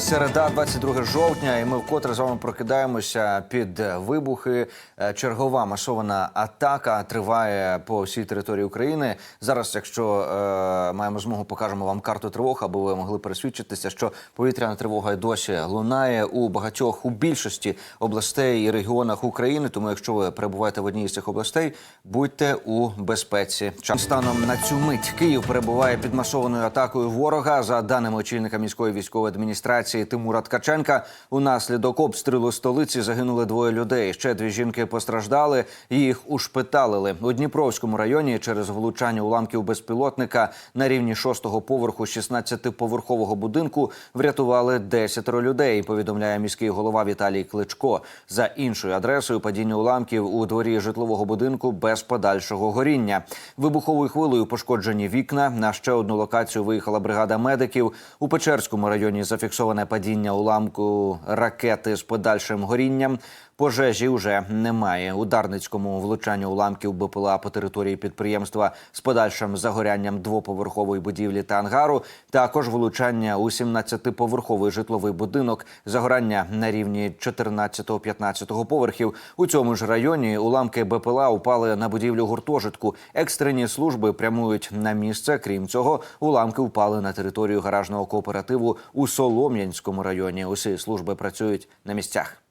Середа, 22 жовтня, і ми вкотре з вами прокидаємося під вибухи. Е, Чергова масована атака триває по всій території України. Зараз, якщо е, маємо змогу, покажемо вам карту тривог, аби ви могли пересвідчитися, що повітряна тривога досі лунає у багатьох у більшості областей і регіонах України. Тому, якщо ви перебуваєте в одній з цих областей, будьте у безпеці. Станом на цю мить Київ перебуває під масованою атакою ворога. За даними очільника міської військової адміністрації Тимура Ткаченка, унаслідок обстрілу столиці загинули двоє людей. Ще дві жінки постраждали. Їх ушпиталили у Дніпровському районі через влучання уламків безпілотника на рівні шостого поверху 16-поверхового будинку. Врятували 10 людей. Повідомляє міський голова Віталій Кличко. За іншою адресою падіння уламків у дворі житлового будинку без подальшого горіння. Вибуховою хвилею пошкоджені вікна. На ще одну локацію виїхала бригада медиків. У Печерському районі зафіксоване падіння уламку ракети з подальшим горінням. Пожежі вже немає. У Дарницькому влучання уламків БПЛА по території підприємства з подальшим загорянням двоповерхової будівлі та ангару. Також влучання у 17-поверховий житловий будинок, загорання на рівні 14-15 поверхів. У цьому ж районі уламки БПЛА упали на будівлю гуртожитку. Екстрені служби прямують на місце. Крім цього, уламки впали на територію гаражного кооперативу у Солом'янському районі. Усі служби працюють на місцях.